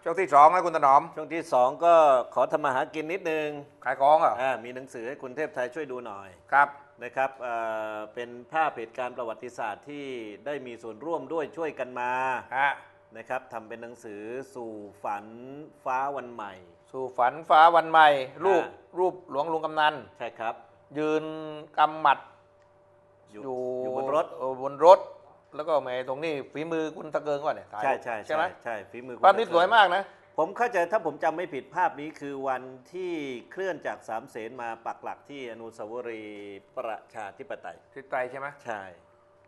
อะช่วงที่สองนะคุณถนอม ช่วงที่สองก็ขอทำมาหากินนิดนึง ขายของเหรออ่ามีหนังสือให้คุณเทพไทยช่วยดูหน่อยครับนะครับเอ่อเป็นภาพเหตุการณ์ประวัติศาสตร์ที่ได้มีส่วนร่วมด้วยช่วยกันมาฮะนะครับทำเป็นหนังสือสู่ฝันฟ้าวันใหม่ สู่ฝันฟ้าวันใหม่ รูปอ่ารูปหลวงลุงกำนัน ใช่ครับ ยืนกำหมัดอยู่อยู่อยู่บนรถ เออบนรถ แล้วก็แหมตรงนี้ฝีมือคุณตะเกิงก่อนเนี่ยถ่ายใช่ใช่ใช่ไหมใช่ฝีมือคุณภาพนี้สวยมากนะ ผมเข้าใจถ้าผมจำไม่ผิดภาพนี้คือวันที่เคลื่อนจากสามเสนมาปักหลักที่อนุสาวรีย์ประชาธิปไตย ทิศไตรใช่ไหมใช่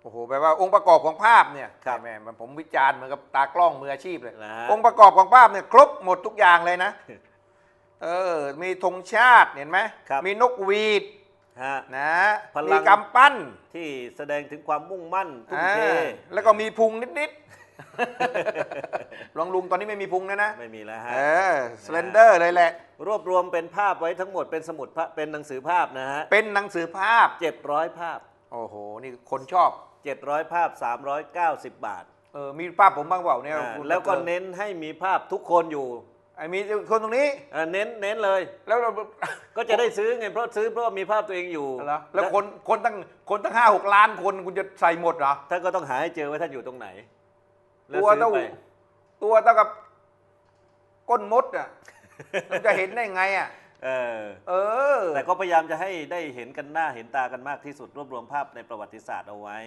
โอ้โหแปลว่าองค์ประกอบของภาพเนี่ยครับแหมผมวิจารณ์เหมือนกับตากล้องมืออาชีพเลย นะฮะ องค์ประกอบของภาพเนี่ยครบหมดทุกอย่างเลยนะ เออ มีธงชาติเห็นไหมครับ มีนกหวีด ฮะนะพลัง มีกำปั้นที่แสดงถึงความมุ่งมั่นทุ่มอ่าเทแล้วก็มีพุงนิดๆ ลองลุงตอนนี้ไม่มีพุงนะนะ ไม่มีแล้วฮะ เออสเลนเดอร์เลยแหละ รวบรวมเป็นภาพไว้ทั้งหมดเป็นสมุดภาพเป็นหนังสือภาพนะฮะเป็นหนังสือภาพ700ภาพโอ้โห นี่คนชอบ700ภาพ390บาทเออ มีภาพผมบ้างเปล่าเนี่ยอ่าคุณแล้วก็ตะเงเน้นให้มีภาพทุกคนอยู่ ไอ้มีคนตรงนี้อ่าเน้นเน้นเลย แล้วเราก็จะได้ซื้อไงเพราะซื้อเพราะว่ามีภาพตัวเองอยู่เหรอแล้วคนคนตั้งคนตั้งห้าหกล้านคนคุณจะใส่หมดเหรอท่านก็ต้องหาให้เจอว่าท่านอยู่ตรงไหนแล้วตัวซื้อเท่าไปตัวเท่ากับก้นมดอะมันจะเห็นได้ไงอะเออเออ แต่ก็พยายามจะให้ได้เห็นกันหน้าเห็นตากันมากที่สุดรวบรวมภาพในประวัติศาสตร์เอาไว้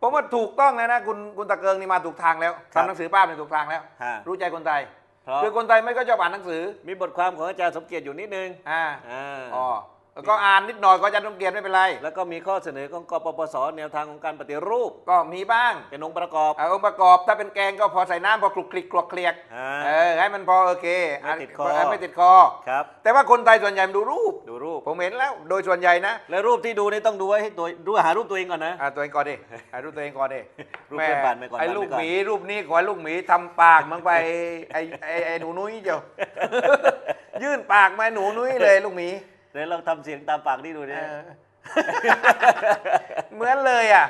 ผมว่าถูกต้องนะนะคุณคุณตะเกิงนี่มาถูกทางแล้วครับทำหนังสือภาพในถูกทางแล้วฮะรู้ใจคนไทย เพราะคือคนไทยไม่ก็ชอบอ่านหนังสือ มีบทความของอาจารย์สมเกียรติอยู่นิดนึงอ่าอ่า อ๋อ แล้วก็อ่านนิดหน่อยก็อาจะต้องเกียรติไม่เป็นไร แล้วก็มีข้อเสนอของกปปสแนวทางของการปฏิรูป ก็มีบ้างเป็นองค์ประกอบ เอาองค์ประกอบถ้าเป็นแกงก็พอใส่น้ำพอคลุกคลิกคลวกเคลียกอ่าเออให้มันพอโอเคไม่ติดคอเไม่ติดคอ ครับ แต่ว่าคนไทยส่วนใหญ่มันดูรูป ดูรูป ผมเห็นแล้วโดยส่วนใหญ่นะแล้วรูปที่ดูนี่ต้องดูไว้ให้ตัวดูหารูปตัวเองก่อนนะ อะตัวเองก่อนดิอะรูปตัวเองก่อนดิรูปเพื่อนบ้านไปก่อนไอ้บ้านไปก่อนลูกหมีรูปนี้ขอให้ลูกหมีทำปากมันไปไอ้ไอ้ไอ้หนูนุ้ยเจ้า ยื่นปากมาหนูนุ้ยเลยลูกหมีเดี๋ยวลองทำเสียงตามปากนี่ดูเอเนี่ยอเหมือนเลยอะ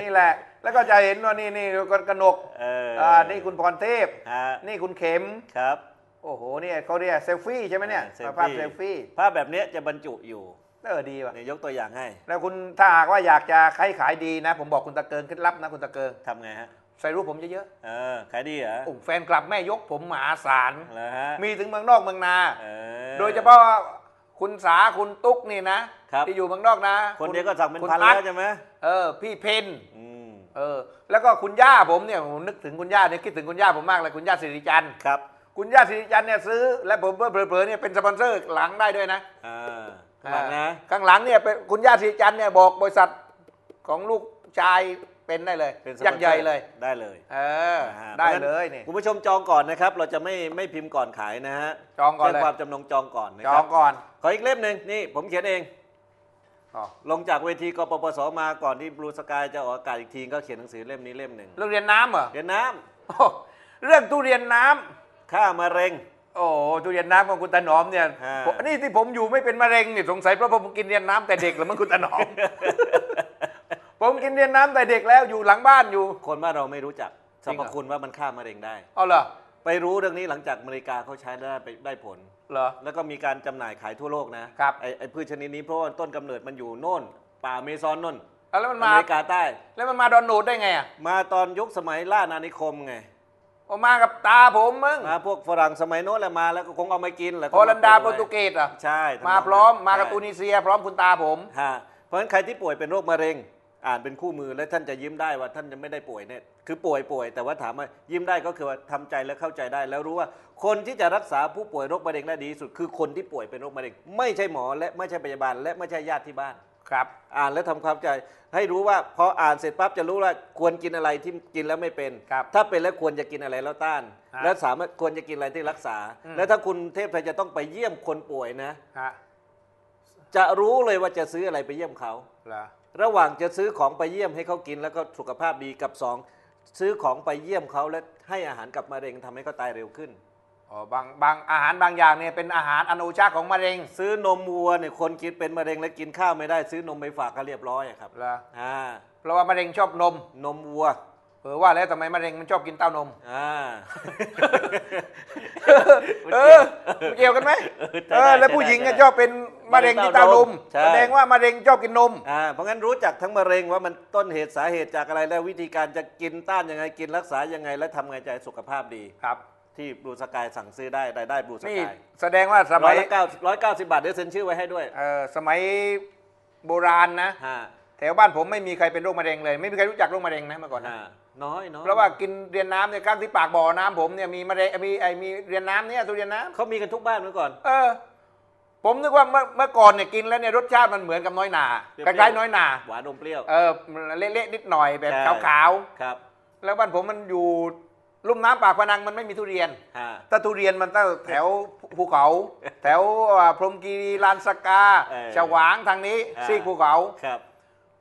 นี่แหละ แล้วก็จะเห็นว่านี่นี่กระหนกเอออ่านี่คุณพรเทพ ฮะนี่คุณเข็ม ครับโอ้โหเนี่ยเขาเรียกเซลฟี่ใช่ไหมเนี่ยอ่าภาพเซลฟี่ภาพแบบเนี้ยจะบรรจุอยู่เออดีว่ะ เนี่ยยกตัวอย่างให้แล้วคุณถ้าหากว่าอยากจะขายขายดีนะ ผมบอกคุณตะเกิงเคล็ดลับนะคุณตะเกิง ทำไงฮะ ใส่รูปผมเยอะเออขายดีเหรอๆโอ้แฟนกลับแม่ยกผมมหาศาล เหรอฮะมีถึงเมืองนอกเมืองนา เออโดยเฉพาะ คุณสาคุณตุ๊กนี่นะครับ ที่อยู่เมืองนอกนะคนเดียวก็สั่งเป็นคุณพันอัดแล้วใช่ไหมเออ พี่เพนอืมเออ แล้วก็คุณย่าผมเนี่ยผมนึกถึงคุณย่าเนี่ยคิดถึงคุณย่าผมมากเลยคุณย่าสิริจันทร์ครับคุณย่าสิริจันทร์เนี่ยซื้อ และผมเผลอๆเนี่ยเป็นสปอนเซอร์หลังได้ด้วยนะ อ่าข้างหลังนะ ข้างหลังเนี่ยเป็นคุณย่าสิริจันทร์เนี่ยบอกบริษัทของลูกชาย เป็นได้เลยเป็นสปอนเซอร์ยักษ์ใหญ่เลย ได้เลยเออ นะฮะได้พราะฉะนั้นเลยนี่ คุณผู้ชมจองก่อนนะครับ เราจะไม่ไม่พิมพ์ก่อนขายนะฮะจองก่อนแจ้เลยความจำนงจองก่อนนะจคอรังบก่อนขออีกเล่มหนึ่งนี่ผมเขียนเอง อ๋อลงจากเวทีกปปสมาก่อนที่บลูสกายจะออกอากาศอีกทีก็เขียนหนังสือเล่มนี้เล่มหนึ่งเรื่องเรียนน้ำเหรอเรียนน้ำโอ้เรื่องทุเรียนน้ำค่ามะเร็งโอ้ทุเรียนน้ำของคุณตาหนอมเนี่ยฮะ ผมนี่ที่ผมอยู่ไม่เป็นมะเร็งเนี่ยสงสัยเพราะผมกินเรียนน้ำแต่เด็กหรือมั้งคุณตาหนอม ผมกินเรียนน้ำแต่เด็กแล้วอยู่หลังบ้านอยู่ คนบ้านเราไม่รู้จักสจริรงรเหรพอคุณว่ามันฆ่ามะเร็งได้ เอาเหรอไปรู้เรื่องนี้หลังจากอเมริกาเขาใช้ได้ไปได้ผล เหรอ แล้วก็มีการจำหน่ายขายทั่วโลกนะครับ ไอ้ไอ้พืชชนิดนี้เพราะว่าต้นกำเนิดมันอยู่โน่น ป่าอเมซอนโน่นเอาแล้วมันอมาเมริกาใต้ แล้วมันมาดอนโนดได้ไงอะมาตอนยุคสมัยล่านานิคมไงออกมากับตาผมมึงมาพวกฝรั่งสมัยโน้นแหละมาแล้วก็คงเอามากินแหละฮอลันดาโปรตุเกสอะใช่มาพร้อมมากับใช่ ตูนิเซีย พร้อมคุณตาผม ฮะเพราะฉะนั้นใครที่ป่วยเป็นโรคมะเร็ง อ่านเป็นคู่มือแล้วท่านจะยิ้มได้ว่าท่านจะไม่ได้ป่วยเนี่ยคือป่วยป่วย แต่ว่าถามว่ายิ้มได้ก็คือว่าทำใจและเข้าใจได้ แล้วรู้ว่าคนที่จะรักษาผู้ป่วยโรคมะเร็งได้ดีที่สุด คือคนที่ป่วยเป็นโรคมะเร็งไม่ใช่หมอและไม่ใช่พยาบาล และไม่ใช่ญาติที่บ้านครับ อ่านแล้วทำความเข้าใจให้รู้ว่าพออ่านเสร็จปั๊บจะรู้ว่าควรกินอะไรที่กินแล้วไม่เป็นครับถ้าเป็นแล้วควรจะกินอะไรแล้วต้านฮะแล้วสามารถควรจะกินอะไรที่รักษาอืมแล้วถ้าคุณเทพไทยจะต้องไปเยี่ยมคนป่วยนะฮะจะรู้เลยว่าจะซื้ออะไรไปเยี่ยมเขาเห รอระหว่างจะซื้อของไปเยี่ยมให้เขากินแล้วก็สุขภาพดีกับสองซื้อของไปเยี่ยมเขาและให้อาหารกับมะเร็งทำให้เขาตายเร็วขึ้น อ๋อบางบางอาหารบางอย่างเนี่ยเป็นอาหารอนุชาของมะเร็งซื้อนมวัวเนี่ยคนกินเป็นมะเร็งและกินข้าวไม่ได้ซื้อนมไปฝากก็เรียบร้อยอะครับเหรออ่าเพราะว่ามะเร็งชอบนม นมวัว เออว่าแล้วทำไมมะเร็งมันชอบกินเต้านม อ่า เออมันเกี่ยวกันไหมเออเออแล้วผู้หญิงก็ชอบเป็นมะเร็งที่เต้านมใช่ แสดงว่ามะเร็งชอบกินนม อ่าเพราะงั้นรู้จักทั้งมะเร็งว่ามันต้นเหตุสาเหตุจากอะไรแล้ววิธีการจะกินต้านยังไงกินรักษายังไง และทำไงใจสุขภาพดี ครับ ที่บลูสกายสั่งซื้อได้รายได้บลูสนี่กายแสดงว่าสร้มัอยยละเก้าร้อยเก้าสิบบาทเดี๋ยวเซ็นชื่อไว้ให้ด้วยเออสมัยโบราณนะ ฮะแถวบ้านผมไม่มีใครเป็นโรคมะเร็งเลย ไม่มีใครรู้จักโรคมะเร็งนะเมื่อก่อนนะฮะ น้อยน้อยเพราะว่ากินเรียนน้ำเนี่ยข้างที่ปากบ่อน้ำผมเนี่ยมีมะเร็งมีไอมีเรียนน้ำเนี่ยทุเรียนน้ำเขามีกันทุกบ้านเมื่อก่อน เออ ผมนึกว่าเมื่อเมื่อก่อนเนี่ยกินแล้วเนี่ยรสชาติมันเหมือนกับน้อยหนาเปรี้คยวๆ ล้ายๆน้อยหนา หวานอมเปรี้ยว เออเละๆนิดหน่อยแบบใช่ ขาวครับๆแล้วบ้านผมมันอยู่ลุ่มน้ำปากพนังมันไม่มีทุเรียน ฮะ ถ้าทุเรียนมันต้องแถวภูเขา แถวอ่าพรหมคีรีลานสกาเออฉวางทางนี้อ่า ซีกภูเขา ครับ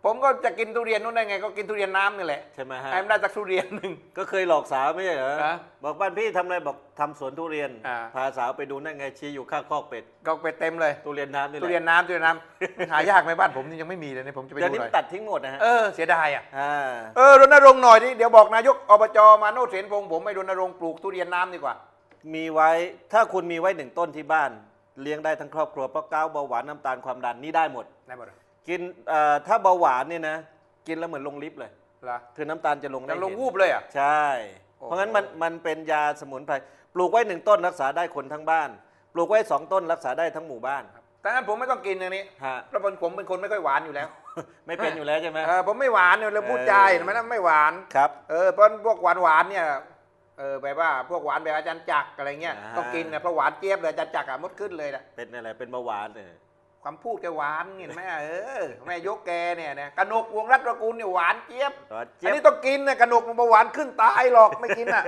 ผมก็จะกินทุเรียนนู้นได้ไง ก็กินทุเรียนน้ำนี่แหละใช่ไหมฮะไอ้มันได้จากทุเรียนหนึ่ง ก็เคยหลอกสาวไม่ใช่เหรอฮะบอกบ้านพี่ทำอะไรบอกทำสวนทุเรียน อ่า พาสาวไปดูนั่นไงชี้อยู่ข้างคอกเป็ดก็ไปเต็มเลย ทุเรียนน้ำนี่แหทุละเรียนน้ำทุเรียนน้ำ หายากไหมบ้านผมนี่ยังไม่มีเลยเนี่ยผมจะไปเดี๋ยวดูนี้หน่มัอยนตัดทิ้งหมดนะฮะเออเสียดายอะอ่าเออรณรงค์หน่อยดิเดี๋ยวบอกนายกอบจมาโนดเสนพงษ์ผมไปรณรงค์ปลูกทุเรียนน้ำดีกว่า มีไว้ถ้าคุณมีไว้หนึ่งต้นที่บ้าน เลี้ยงได้ทั้งครอบครัวเพราะเกาต์เบาหวานน้ำตาลความดันนี่ได้หมด ได้หมดเหรอ กินเอ่อถ้าเบาหวานเนี่ยนะ กินแล้วเหมือนลงลิฟต์เลย เหรอคือน้ำตาลจะลงได้จะลงเห็น วูบเลยอะ ใช่ โอ้โห เพราะงั้นมันมันเป็นยาสมุนไพร ปลูกไว้หนึ่งต้นรักษาได้คนทั้งบ้าน ปลูกไว้สองต้นรักษาได้ทั้งหมู่บ้าน แต่งั้นผมไม่ต้องกินอย่างนี้ฮะ เพราะผมเป็นคนไม่ค่อยหวานอยู่แล้วไม่เป็นอยู่แล้วใช่ไหม เออผมไม่หวานเนี่ยแล้วพูดเออจาเห็นไหมนะไม่หวาน ครับ เออเพราะพวกหวานหวานๆเนี่ยเออแบบว่าพวกหวานแบบอาจารย์จักรอะไรเงี้ยต้องกินนะเพราะหวานเจี๊ยบเลยอาจารย์จักรอะมดขึ้นเลยนะเป็นอะไร เป็นเบาหวานเนี่ย ความพูดแกหวานเห็นไหมเออแม่ยกแกเนี่ยนะกนกวงรัตนกุลเนี่ยหวานเจี๊ยบตอนอัเจี๊นยนี้บต้องกินนะกระหนกมันเบาหวานขึ้นตายหรอกไม่กินอะ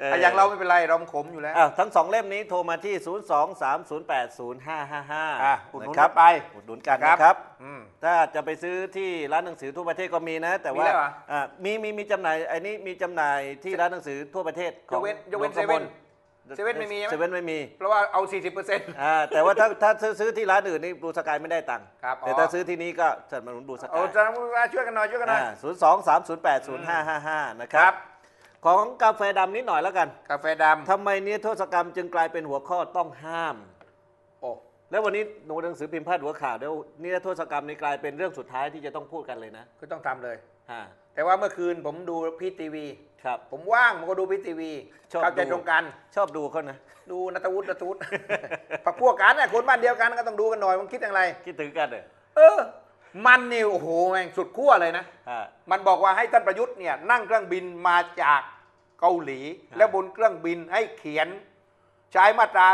เออแต่อย่างเราไม่เป็นไรเราขมอยู่แล้วอ้าวทั้งสองเล่มนี้โทรมาที่ 0 2 3 0 8 0 5 5 5อะอุดหนุนครักันไปอุดหนุนกันนะครับอืมถ้าจะไปซื้อที่ร้านหนังสือทั่วประเทศก็มีนะ แต่ว่ามีแล้วเหรออ่ามีมีมีจำหน่ายไอ้นี้มีจำหน่ายที่ร้านหนังสือทั่วประเทศยกเว้นของยกเว้นหลวงพ่อเซเว่นม เซเว่นไม่มีใช่ไหม เซเว่นไม่มีเพราะว่าเอา 40เปอร์เซ็นต์ อ่าแต่ว่าถ้าถ้าซื้อซื้อที่ร้านอื่นนี่บลูสกายไม่ได้ตังค์ครับอ๋อ แต่ถ้าซื้อที่นี้ก็สนับสนุนบลูสกาเอายจะช่วยกันหน่อยช่วยกันหน่อย ศูนย์สองสามศูนย์แปดศูนย์ห้าห้าห้านะคครัรับ บ ของกาแฟดำนิดหน่อยแล้วกันกาแฟดทำไมเนี้โทษกรรมจึงกลายเป็นหัวข้อต้องห้ามำโอ้ แล้ววันนี้หนูหนังสือพิมพ์พาดหัวข่าวเดี๋ยวนิรโทษกรรมนี่กลายเป็นเรื่องสุดท้ายที่จะต้องพูดกันเลยนะก็ต้องทำเลย ฮะ แต่ว่าเมื่อคืนผมดูพีทีวี ครับ ผมว่างผมก็ดูพีทีวีชอบเข้าใจดูตรงกัน ชอบดูเขานะ ดูนัตวุฒินัตวุฒิ พักพวกกันน่ะคนบ้านเดียวกันก็ต้องดูกันหน่อยมันคิดอย่างไร คิดถึงกันเลยเออ มันนี่โอ้โหแม่งสุดขั้วเลยนะ ฮะ มันบอกว่าให้ท่านประยุทธ์เนี่ยนั่งเครื่องบินมาจากเกาหลีครับแล้วบนเครื่องบินให้เขียน ใช้มาตรา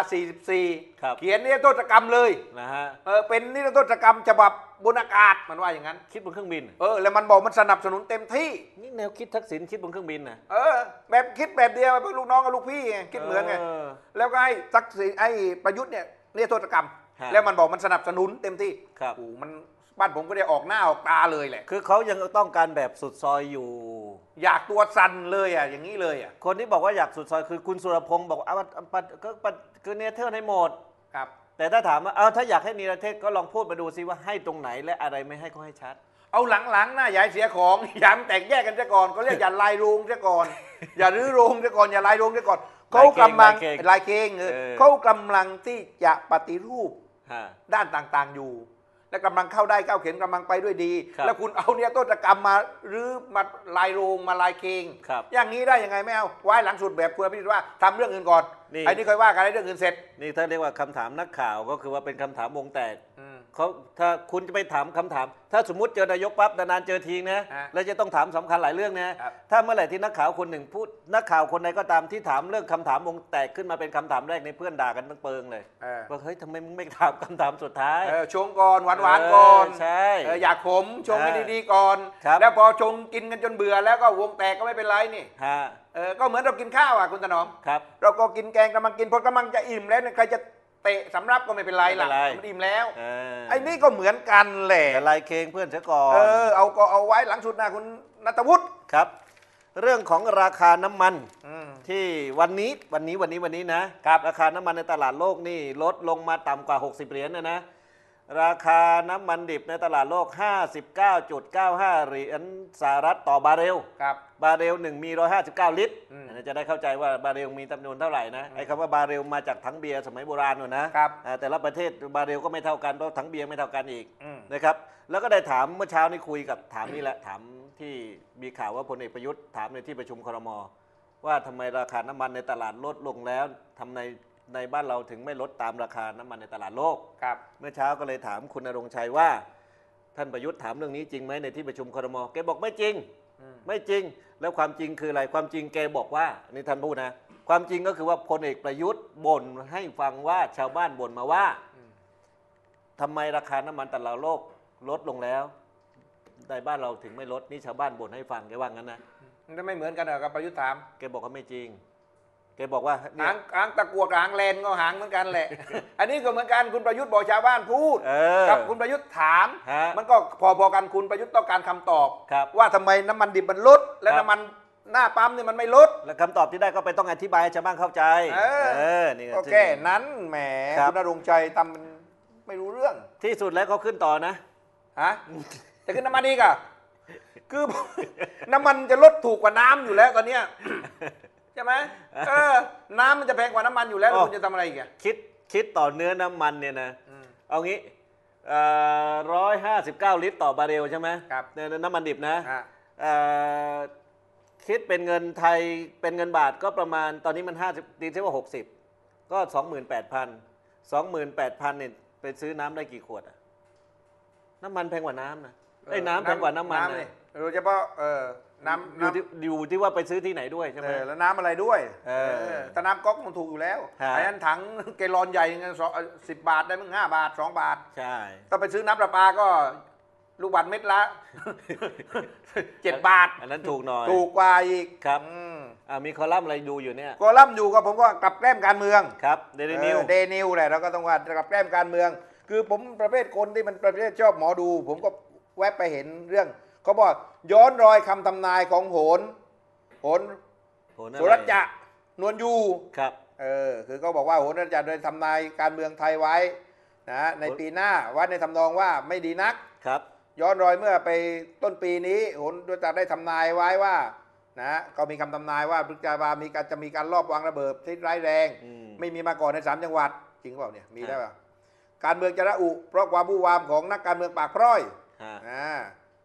44ครับเขียนนิรโทษกรรมเลยนะฮะเออเป็นนิรโทษกรรมฉบับบนอากาศมันว่าอย่างนั้น คิดบนเครื่องบิน เออ แล้วมันบอกมันสนับสนุนเต็มที่ นี่แนวคิดทักษิณคิดบนเครื่องบินนะเออ แบบคิดแบบเดียวพวกลูกน้องกับลูกพี่ไงคิดเหมือนไงแล้วก็ให้ทักษิณไอ้ประยุทธ์เนี่ยนิรโทษกรรม ฮะ แล้วมันบอกมันสนับสนุนเต็มที่ครับ โอ้โหมัน บ้านผมก็ได้ออกหน้าออกตาเลยแหละ คือเขายังต้องการแบบสุดซอยอยู่ อยากตัวสั่นเลยอะอย่างนี้เลยอะคนที่บอกว่าอยากสุดซอยคือคุณสุรพงศ์บอกว่าเอาเอาปัดก็ปัดคือเนเธอร์ให้หมดครับ แต่ถ้าถามว่าเอาถ้าอยากให้นิรเทศก็ลองพูดมาดูซิว่าให้ตรงไหนและอะไรไม่ให้ก็ให้ชัด เอาหลังๆนะอย่าให้เสียของ อย่าให้มันแตกแยกกันซะก่อนก็เรียกอย่าลายโรงซะก่อน อย่ารื้อโรงซะก่อนอย่าลายโรงซะก่อนเขากำลังลายเกงลายเกงเออเออเขากำลังที่จะปฏิรูปฮะด้านต่างๆอยู่ และกำลังเข้าได้ก้าวเข็นกำลังไปด้วยดี ครับแล้วคุณเอาเนี่ยต้นตะกรรมมาหรือมาลายโรงมาลายเคงครับ อย่างนี้ได้ยังไงไม่เอาไว้หลังสุดแบบคุณพิจารว่าทำเรื่องอื่นก่อน นี่ ไอ้นี่ค่อยว่ากันไอ้เรื่องอื่นเสร็จนี่ถ้าเรียกว่าคำถามนักข่าวก็คือว่าเป็นคำถามวงแตกอืม เขาถ้าคุณจะไปถามคำถาม ถ้าสมมติเจอนายกปั๊บนานๆเจอทีนะฮะแล้วจะต้องถามสำคัญหลายเรื่องนะครับ ถ้าเมื่อไหร่ที่นักข่าวคนหนึ่งพูดนักข่าวคนใดก็ตามที่ถามเรื่องคำถามวงแตกขึ้นมาเป็นคำถามแรกในเพื่อนด่ากันตั้งเปิงเลยเออว่าเฮ้ยทำไมมึงไม่ถามคำถามสุดท้าย เออชงก่อนหวานหวานๆก่อนเออใช่เอออยากขมชงให้เออดีๆก่อน ครับ แล้วพอชงกินกันจนเบื่อแล้วก็วงแตกก็ไม่เป็นไรนี่ ฮะ เออก็เหมือนเรากินข้าวอะคุณถนอมครับ เราก็กินแกงกำลังกินพอกำลังจะอิ่มแล้วเนี่ยใครจะเตะสำรับก็ไม่เป็นไรล่ะไม่เป็นไร มันอิ่มแล้วเออไอ้นี่ก็เหมือนกันแหละแต่ลายเคงเพื่อนเสียก่อน เออเอาก็เอาไว้หลังสุดนะคุณนัทวุฒิครับ เรื่องของราคาน้ำมันอืม ที่วันนี้วันนี้วันนี้วันนี้นะครับ ราคาน้ำมันในตลาดโลกนี่ลดลงมาต่ำกว่า 60 เหรียญนะนะ ราคาน้ำมันดิบในตลาดโลก 59.95 เหรียญสหรัฐต่อบาร์เรลครับบาร์เรลหนึ่งมี 159 ลิตรอืมอันนี้จะได้เข้าใจว่าบาร์เรลมีจำนวนเท่าไหร่นะไอ้คำว่าบาร์เรลมาจากถังเบียร์สมัยโบราณนู่นนะครับอ่าแต่ละประเทศบาร์เรลก็ไม่เท่ากันเพราะถังเบียร์ไม่เท่ากันอีกอืม นะครับแล้วก็ได้ถามเมื่อเช้านี้คุยกับถามนี่แหละถามที่มีข่าวว่าพลเอกประยุทธ์ถามในที่ประชุมครมว่าทำไมราคาน้ำมันในตลาดลดลงแล้วทำใน ในบ้านเราถึงไม่ลดตามราคาน้ำมันในตลาดโลก ครับ เมื่อเช้าก็เลยถามคุณณรงค์ชัยว่า ท่านประยุทธ์ถามเรื่องนี้จริงไหมในที่ประชุมครมแกบอกไม่จริง อืม ไม่จริง แล้วความจริงคืออะไร ความจริงแกบอกว่านี่ท่านพูดนะ ความจริงก็คือว่าพลเอกประยุทธ์บ่นให้ฟังว่าชาวบ้านบ่นมาว่าอืม ทำไมราคาน้ำมันตลาดโลกลดลงแล้วในบ้านเราถึงไม่ลดนี่ชาวบ้านบ่นให้ฟังแกว่างั้นนะ มันจะไม่เหมือนกันเหรอกับประยุทธ์ถาม แกบอกว่าไม่จริง แกบอกว่าเนี่หายงหางตะกัวกับหางแลนก็หางเหมือนกันแหละ อันนี้ก็เหมือนกันคุณประยุทธ์บอกชาวบ้านพูดเออกับคุณประยุทธ์ถาม ฮะมันก็พอๆกันคุณประยุทธ์ต้องการคำตอบ ครับ ว่าทำไมน้ำมันดิบมันลด และครับ น้ำมันหน้าปั๊มเนี่ยมันไม่ลด แล้วคำตอบที่ได้ก็ไปต้องอธิบายให้ชาวบ้านเข้าใจเออเออนี่โอเคนั้นแหมครับ คุณนรงค์ชัยทำมันไม่รู้เรื่องที่สุดแล้วเขาขึ้นต่อนะ ฮะจะขึ้นน้ำมันอีกอะคือ น้ำมันจะลดถูกกว่าน้ำอยู่แล้วตอนเนี้ยใช่ไหมเออ น้ำ มันจะแพงกว่าน้ำมันอยู่แล้วแล้วอ๋อคุณจะทำอะไรอีกอะคิดคิดต่อเนื้อน้ำมันเนี่ยนะ อืม เอางี้ร้อยห้าสิบเก้าลิตรต่อบาร์เรลใช่ไหมครับ เนี่ยน้ำมันดิบนะฮะเอ่อคิดเป็นเงินไทยเป็นเงินบาทก็ประมาณตอนนี้มันห้าสิบดีเซลว่าหกสิบก็สองหมื่นแปดพันสองหมื่นแปดพันเนี่ยไปซื้อน้ำได้กี่ขวดอะน้ำมันแพงกว่าน้ำนะไอ้ยน้ำแพงกว่าน้ำมันนี่นะ โดยเฉพาะเออน้ำอยู่น้ำที่อยู่ที่ว่าไปซื้อที่ไหนด้วยใช่ไหเอมอแล้วน้ำอะไรด้วยเออเออแต่น้ำก๊อกมันถูกอยู่แล้วฮะ ไอ้นั้นถังเกลลอนใหญ่เงินสิบบาทได้มึงห้าบาทสองบาท ใช่ ถ้าไปซื้อน้ำประปาก็ลูกบาทเม็ดละ เจ็ดบาท อันนั้นถูกหน่อย ถูกกว่าอีกครับ อืมอ่ามีคอลัมน์อะไรดูอยู่เนี่ย กอลัมน์อยู่ก็ผมก็กลับแกล้มการเมือง ครับเดลินิว เดนิวแหละเราก็ต้องว่ากลับแกล้มการเมือง คือผมประเภทคนที่มันประเภทชอบหมอดู ผมก็แวบไปเห็นเรื่อง เขาบอกย้อนรอยคำทำนายของโหนโหนโหนอะไรสุรัจจะนวลยูครับ เออคือเขาบอกว่าโหนอาจารย์ได้ทำนายการเมืองไทยไว้นะในปีหน้าว่าในทำนองว่าไม่ดีนักครับ ย้อนรอยเมื่อไปต้นปีนี้โหนอาจารย์ได้ทำนายไว้ว่านะก็มีคำทำนายว่าพฤกษามีการจะมีการลอบวางระเบิดที่ร้ายแรงอืมไม่มีมาก่อนในสามจังหวัด จริงเปล่าเนี่ยมีได้เปล่าการเมืองจะระอุ เพราะความบู้วามของนักการเมืองปากพร้อยฮะอ่า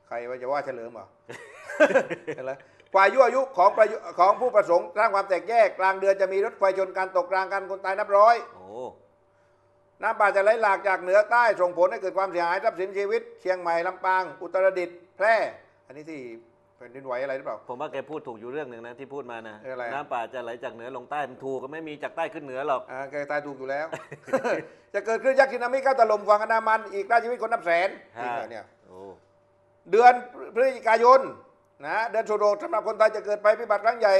ใครว่าจะว่าเฉลิมเหรอเห็นไหมฝ่ายยั่วยุของประยุของผู้ประสงค์สร้างความแตกแยกกลางเดือนจะมีรถไฟชนกันตกกลางกันคนตายนับร้อยโอ้น้ำป่าจะไหลหลากจากเหนือใต้ส่งผลให้เกิดความเสียหายทรัพย์สินชีวิต เชียงใหม่ลำปาง อุตรดิตถ์แพร่ อันนี้ที่แผ่นดินไหวอะไรหรือเปล่า ผมว่าแกพูดถูกอยู่เรื่องหนึ่งนะที่พูดมานะเอออะไรน้ำป่าจะไหลจากเหนือลงใต้มันถูกก็ไม่มีจากใต้ขึ้นเหนือหรอกอ่าแกตายถูกอยู่แล้ว จะเกิดคลื่นยักษ์สึนามิเข้าถล่มฝั่งอันดามันอีกฆ่าชีวิตคนนับแสนจริงเหรอเนี่ยโอ้ เดือนพฤศจิกายนนะเดือนโชโดสำหรับคนไทยจะเกิดภัยพิบัติครั้งใหญ่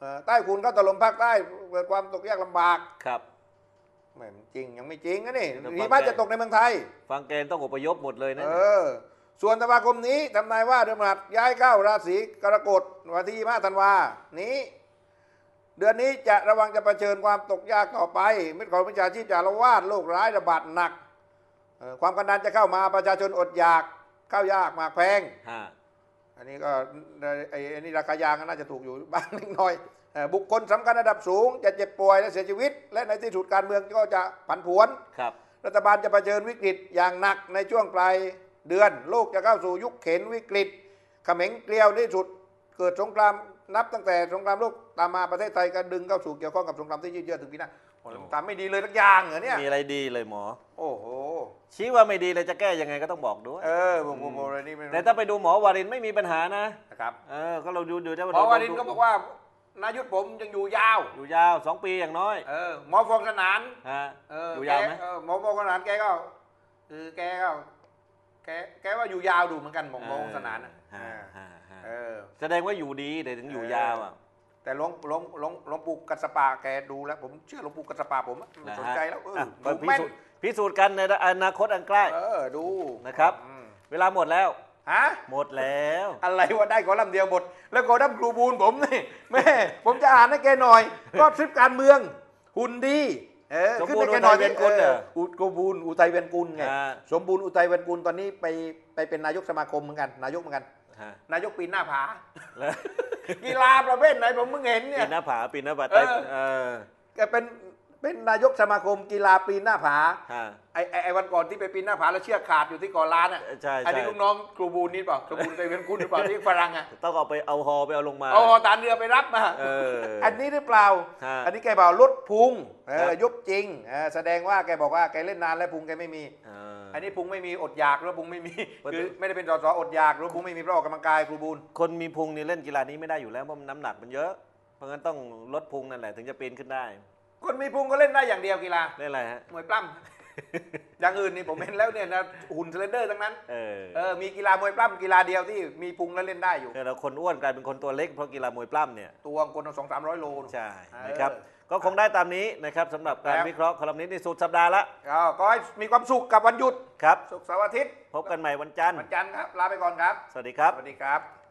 เอ่อใต้ขุนก็ถล่มภาคใต้เกิดความตกยากลำบากครับไม่จริงยังไม่จริงนะนี่แล้วหิมะบางแกจะตกในเมืองไทย ฟังแกนต้องอพยพหมดเลยนะเออ ส่วนธันวาคมนี้ทำนายว่าเดือนพฤหัสย้ายเข้าราศีกรกฎวันที่25ธันวานี้ เดือนนี้จะระวังจะเผชิญความตกยากต่อไปมิตรของวิชาชีพจะละวาดโรคร้ายระบาดหนักเอ่อความกันดานจะเข้ามาประชาชนอดอยาก ข้าวยากหมากแพง ฮะอันนี้ก็ไอ้ไอ้นี่ราคายางก็น่าจะถูกอยู่บ้างเล็กน้อยเอ่อบุคคลสำคัญระดับสูง จะเจ็บป่วยและเสียชีวิต และในที่สุดการเมืองก็จะผันผวน ครับ รัฐบาลจะเผชิญวิกฤตอย่างหนักในช่วงปลายเดือน โลกจะเข้าสู่ยุคเข็นวิกฤตเขม็งเกลียวที่สุด เกิดสงครามนับตั้งแต่สงครามโลกตามมาประเทศไทยก็ดึงเข้าสู่เกี่ยวข้องกับสงครามที่ยืดเยื้อถึงปีหน้า โอ้โหตามไม่ดีเลยทักอย่างเหรอเนี่ย มีอะไรดีเลยหมอ โอ้โห ชี้ว่าไม่ดีเลยจะแก้ยังไงก็ต้องบอกด้วย เออโอ้โหอะไรนี่ไม่แต่ถ้าไปดูหมอวารินไม่มีปัญหานะนะครับ เออ ก็เราดูดูได้หมอวารินก็บอกว่านายุทธผมยังอยู่ยาว อยู่ยาวสองปีอย่างน้อย เออ หมอฟองสนานฮะเอออยู่แกยาวไหมเออหมอฟองสนานแกก็คือแกก็แกแกว่าอยู่ยาวดูเหมือนกันหมอหมอฟองสนานน่ะฮะอ่าฮะฮะเออแสดงว่าอยู่ดีแต่ถึงอยู่ยาวอะ แต่หลวงหลวงหลวงหลวงปู่กัสสปาแกดูแล้ว ผมเชื่อหลวงปู่กัสสปาผมอะนะฮะสนใจแล้วเอออะดูพิแม่นสูจน์พิสูจน์กันในอนาคตอันใกล้เออดูนะครับ อืมเวลาหมดแล้ว ฮะ หมดแล้ว อะไรว่าได้ขอลำเดียวหมดแล้วขอดั้มครูบูลผมนี่ แม่ ผมจะอ่านให้แกหน่อย ก็ทริปการเมือง หุ่นดีเออสมขึ้นบูรไปณ์แค่หน่อยอุทัยเวียนกุลเอเหรอออุกูบูลอุทัยเวียนกุลไงอ่า สมบูรณ์อุทัยเวียนกุลตอนนี้ไปไปเป็นนายกสมาคมเหมือนกัน นายกเหมือนกัน ฮะนายกปีนหน้าผา แล้ว กีฬาประเภทไหนผมเพิ่งเห็นเนี่ปีย นหน้าผาปีนหน้าผาเออ เออแกเป็นเป็นนายกสมาคมกีฬาปีนหน้าผาฮะ ไอไอ้ไอวันก่อนที่ไปปีนหน้าผาแล้วเชือกขาดอยู่ที่เกาะล้านอะใช่อันนี้ใช่ลูกน้องครูบูลนี่เปล่าครูบูลไปเป็นคุณหรือเปล่าที่ฝรั่งอะต้องเอาไปเอาฮอไปเอาลงมาเอาหอตานเรือไปรับมา เอออันนี้หรือเปล่า ฮะอันนี้แกบอกลดพุงเอครัอบยุบจริงเออแสดงว่าแกบอกว่าแกเล่นนานแล้วพุงแกไม่มีเออ อันนี้พุงไม่มีอดอยากหรือว่าพุงไม่มีประตูคือไม่ได้เป็นสสอดอยากหรือว่าพุงไม่มีเพราะออกกำลังกายครูบูลคนมีพุงนี่เล่นกีฬานี้ไม่ได้อยู่แล้วเพราะมันน้ำหนักมันเยอะ เพราะงั้นต้องลดพุงนั่นแหละถึงจะปีนขึ้นได้ คนมีพุงก็เล่นได้อย่างเดียวกีฬาเล่นอะไรฮะมวยปล้ำ อย่างอื่นนี่ผมเห็นแล้วเนี่ยนะหุ่นสเลนเดอร์ทั้งนั้นเออเออมีกีฬามวยปล้ำกีฬาเดียวที่มีพุงแล้วเล่นได้อยู่คือเราคนอ้วนกลายเป็นคนตัวเล็กเพราะกีฬามวยปล้ำเนี่ยตัวคนสองสามร้อยโลใช่เออนะครับ ก็คงได้ตามนี้นะครับสำหรับการครับ วิเคราะห์คอลัมนิสต์ในสุดสัปดาห์ละก็ก็ให้มีความสุขกับวันหยุดครับ ศุกร์เสาร์อาทิตย์ พบกันใหม่วันจันทร์ วันจันทร์ครับ ลาไปก่อนครับ สวัสดีครับ สวัสดีครับ